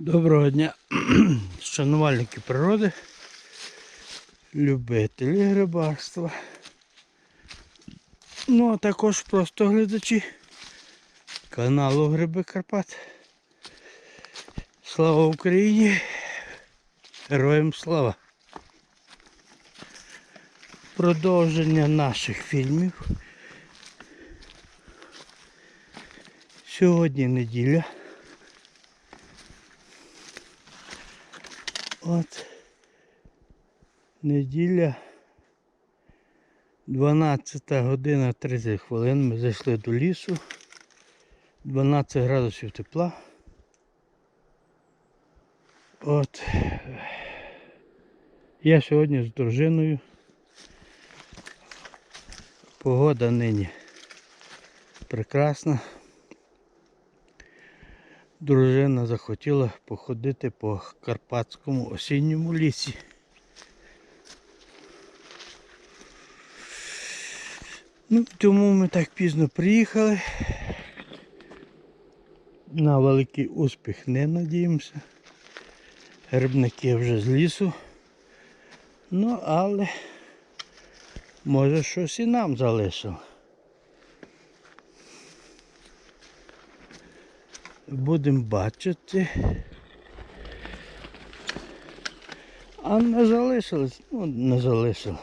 Доброго дня, шанувальники природи, любителі грибарства. Ну, а також просто глядачі каналу Гриби Карпат. Слава Україні! Героям слава! Продовження наших фільмів. Сьогодні неділя. От неділя 12 година 30 хвилин. Ми зайшли до лісу. 12 градусів тепла. От я сьогодні з дружиною. Погода нині прекрасна. Дружина захотіла походити по карпатському осінньому лісі. Ну, тому ми так пізно приїхали. На великий успіх не надіємося. Грибники вже з лісу. Ну, але може щось і нам залишило. Будемо бачити. А не залишилось, ну не залишилось.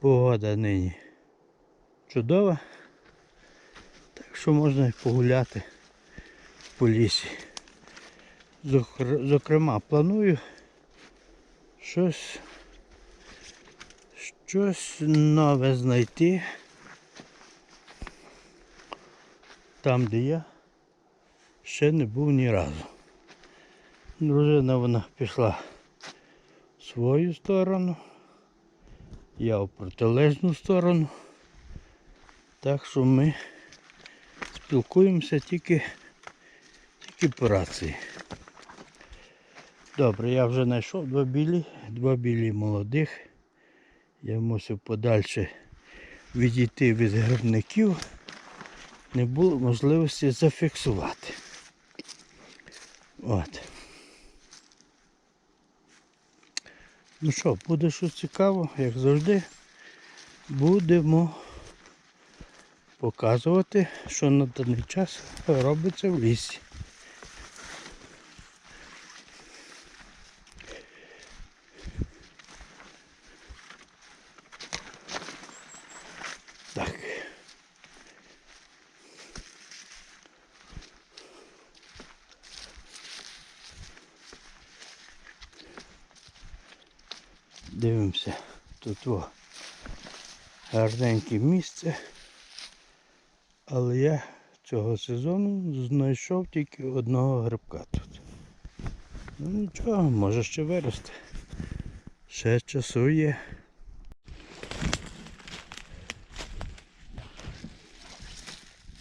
Погода нині чудова. Так що можна погуляти по лісі. Зокрема, планую щось, щось нове знайти. Там, де я ще не був ні разу. Дружина вона пішла в свою сторону, я в протилежну сторону. Так що ми спілкуємося тільки, тільки по рації. Добре, я вже знайшов два білі, два білі молодих. Я мусив подальше відійти від грибників не було можливості зафіксувати. От. Ну що, буде щось цікаво, як завжди, будемо показувати, що на даний час робиться в лісі. Дивимося, тут о, гарненьке місце. Але я цього сезону знайшов тільки одного грибка тут. Ну нічого, може ще виросте. Ще часу є.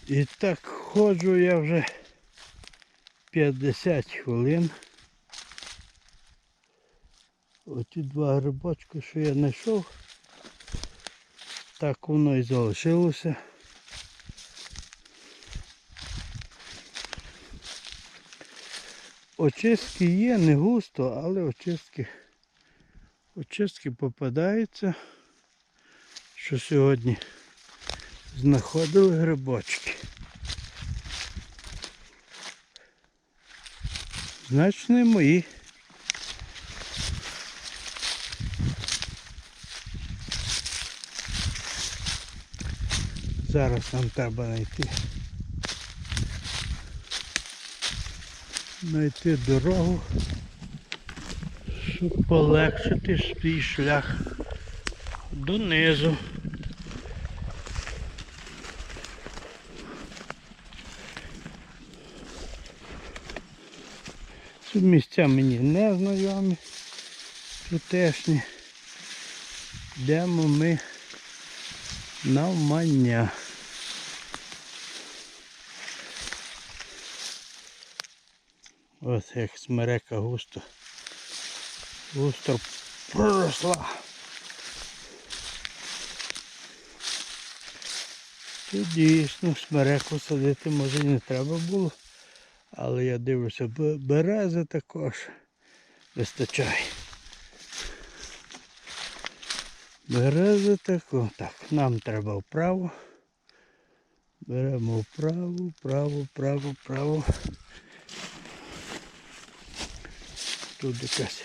І так ходжу я вже 50 хвилин. Оті два грибочки, що я знайшов, так воно і залишилося. Очистки є, не густо, але очистки, очистки попадаються, що сьогодні знаходили грибочки. Значить не мої. Зараз нам треба знайти. Знайти дорогу, щоб полегшити свій шлях донизу. Ці місця мені не знайомі, тутешні. Йдемо ми навмання. Ось як смерека густо. Густо проросла. Тут дійсно смереку садити може не треба було. Але я дивлюся, берези також вистачає. Берези тако. Так, нам треба вправо. Беремо вправо, вправо, вправо, вправо. Тут якась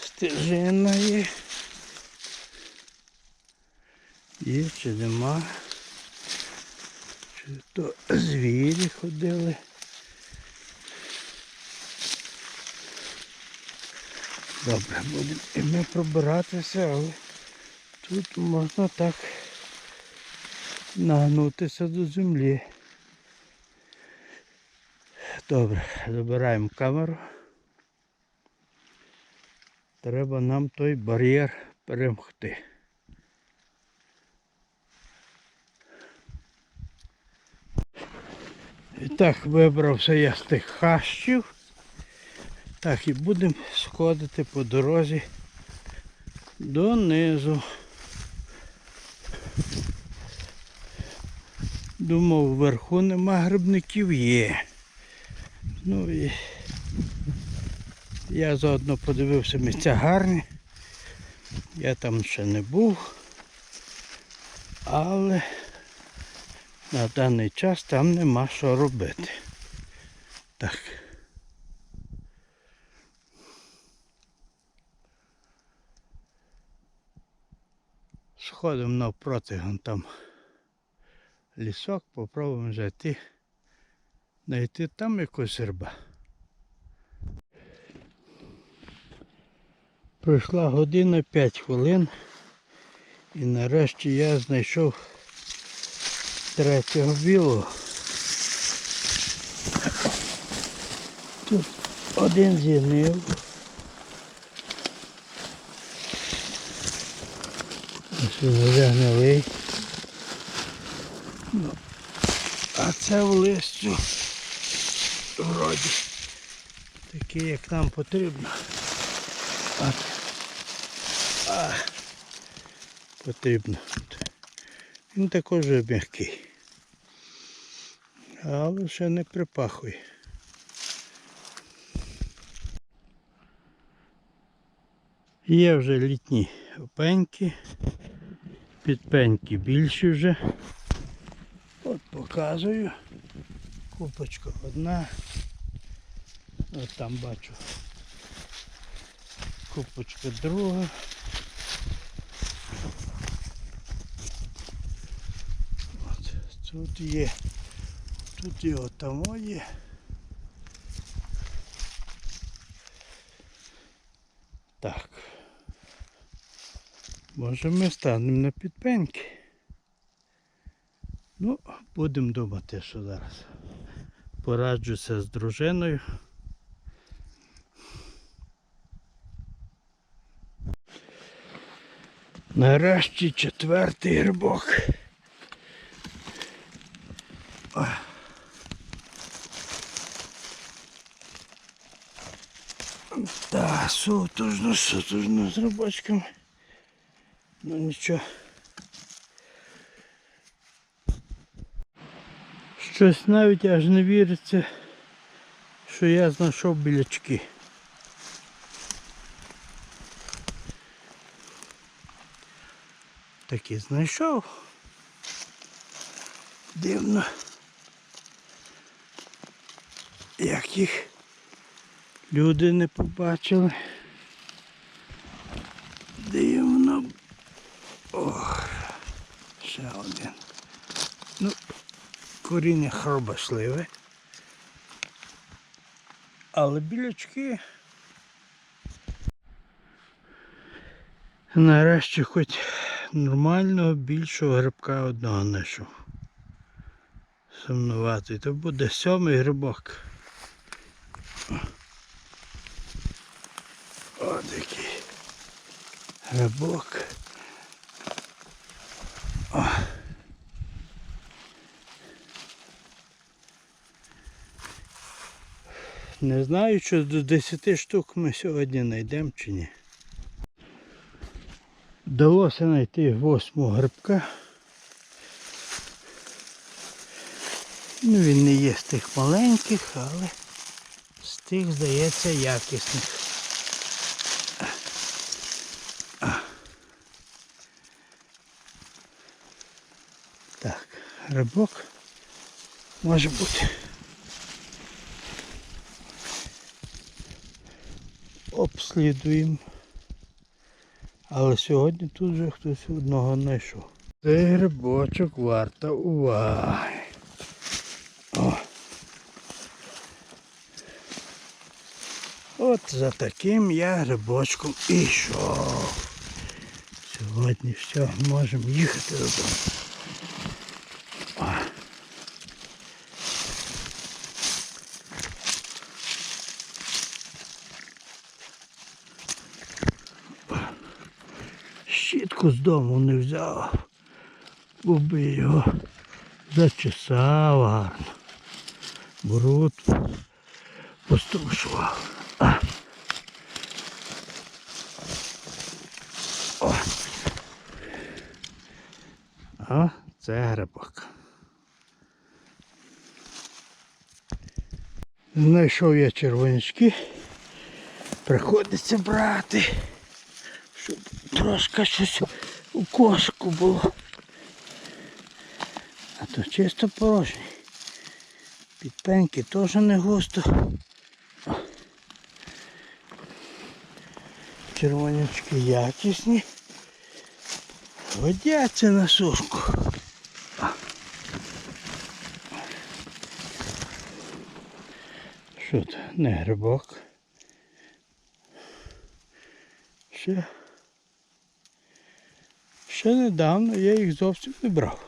стежина є. Є чи нема. Чи то звірі ходили. Добре, будемо і ми пробиратися, але тут можна так нагнутися до землі. Добре, забираємо камеру. Треба нам той бар'єр перемогти. І так, вибрався я з тих хащів. Так, і будемо сходити по дорозі донизу. Думав, вверху нема грибників є. Ну і я заодно подивився місця гарні. Я там ще не був. Але на даний час там нема що робити. Так. Сходимо навпроти, вон там лісок, попробуємо зайти, знайти там якусь риба. Пройшла година 5 хвилин і нарешті я знайшов третього білого. Тут один зігнив. Ось він вже гнилий. Ну, а це в листю вроді такий, як нам потрібно. От. А, потрібно. Він також м'який. Але ще не припахує. Є вже літні опеньки. Підпеньки більші вже. От показую. Купочка одна. От там бачу. Купочка друга. От, тут є. Тут і отамо є. Так. Може ми станемо на підпеньки. Ну, будемо думати, що зараз. Пораджуся з дружиною. Нарешті четвертий грибок. Та, сутужно, сутужно з рибочками. Ну нічого. Щось навіть аж не віриться, що я знайшов білячки. Такі знайшов. Дивно. Як їх люди не побачили. Дивно. Ох, ще один. Ну, коріння хробашливе. Але білячки. Нарешті хоч нормального більшого грибка одного знайшов. Сумнуватий. То буде сьомий грибок. О, такий грибок. Не знаю, що до 10 штук ми сьогодні знайдемо чи ні. Вдалося знайти восьмого грибка. Ну, він не є з тих маленьких, але з тих, здається, якісних. Так, рибок може бути. Обслідуємо. Але сьогодні тут вже хтось одного знайшов. Цей грибочок варто уваги. О. От за таким я грибочком і йшов. Сьогодні все, можемо їхати додому. О. Щітку з дому не взяв, бо би його зачесав гарно. Бруд пострушував. А. О. Це грибок. Знайшов я червонячки. Приходиться брати, щоб трошки щось у кошику було. А то чисто порожній. Підпеньки теж не густо. Червонячки якісні. Годяться на сушку. Що це? Не грибок. Ще. Ще недавно я їх зовсім не брав.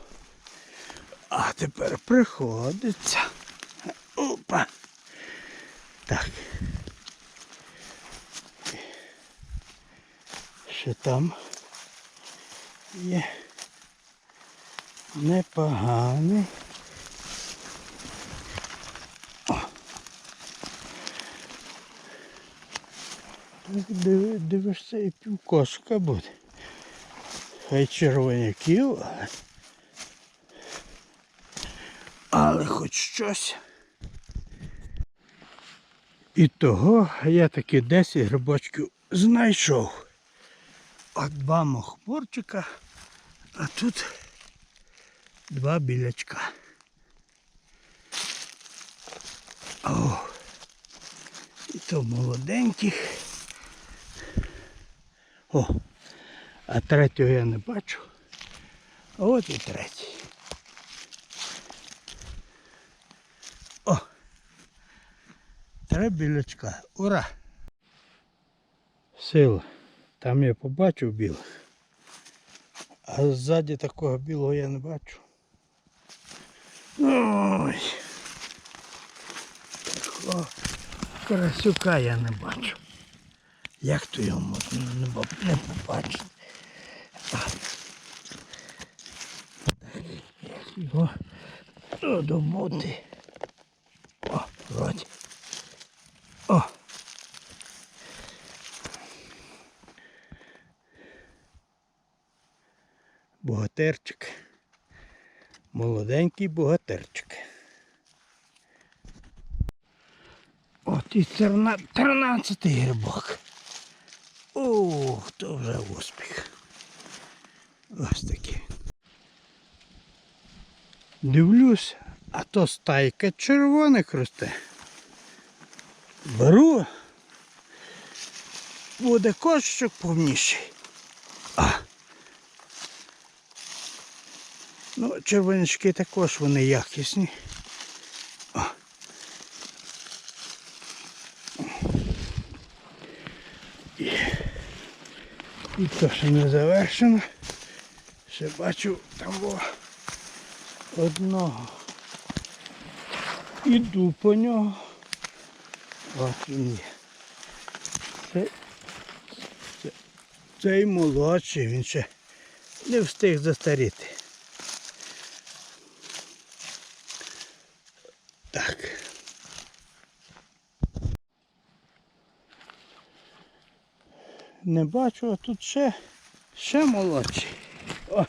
А тепер приходиться. Опа. Так. Ще там є непоганий. О. Дивишся і півкошка буде. Хай червоняків, але. Але хоч щось. І того я таки 10 грибочків знайшов. От два мохмурчика, а тут два білячка. О, і то молоденьких. О, а третього я не бачу. От і третій. О! Три білячка. Ура! Сила. Там я побачив білих. А ззаді такого білого я не бачу. Ой. Такого карасюка я не бачу. Як то його можна не побачити? Його додобути. О, вроді. О. Богатирчик. Молоденький богатирчик. От і тринадцятий грибок. Ух, то вже успіх. Ось такий. Дивлюсь, а то стайка червоних росте. Беру. Буде кошечок повніший. А. Ну, червонячки також вони якісні. О. І, і то ще не завершено. Ще бачу там було одного. Іду по нього. От він є. Це, це, цей молодший, він ще не встиг застаріти. Так. Не бачу, а тут ще, ще молодший. О.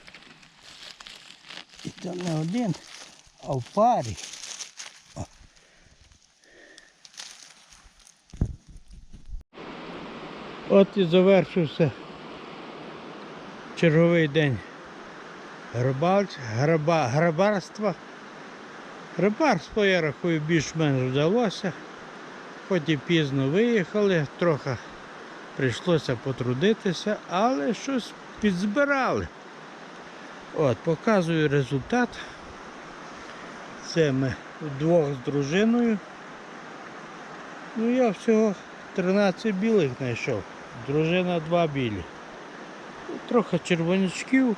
І то не один, а в парі. От і завершився черговий день грабарства. Граба, грабарство. грабарство я рахую більш-менш вдалося. Хоч і пізно виїхали, трохи прийшлося потрудитися, але щось підзбирали. От, показую результат. Це ми вдвох з дружиною. Ну я всього 13 білих знайшов. Дружина два білі. Трохи червонячків.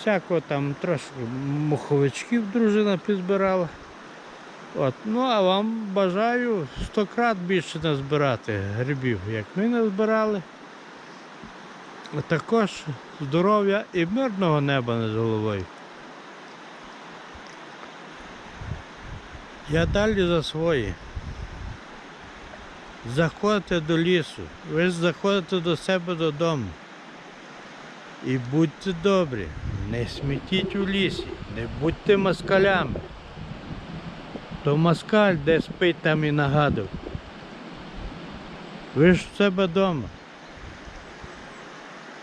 Всякого там трошки муховичків дружина підзбирала. От. Ну а вам бажаю 100 крат більше назбирати грибів, як ми назбирали. А також здоров'я і мирного неба над головою. Я далі за свої. Заходите до лісу, ви заходите до себе додому. І будьте добрі, не смітіть у лісі, не будьте москалями. То москаль, де спить, там і нагадав. Ви ж в себе вдома.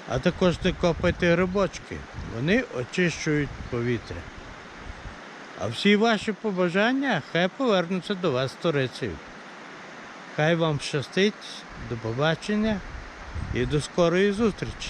А також копайте грибочки, вони очищують повітря. А всі ваші побажання хай повернуться до вас сторицею. Хай вам щастить, до побачення і до скорої зустрічі.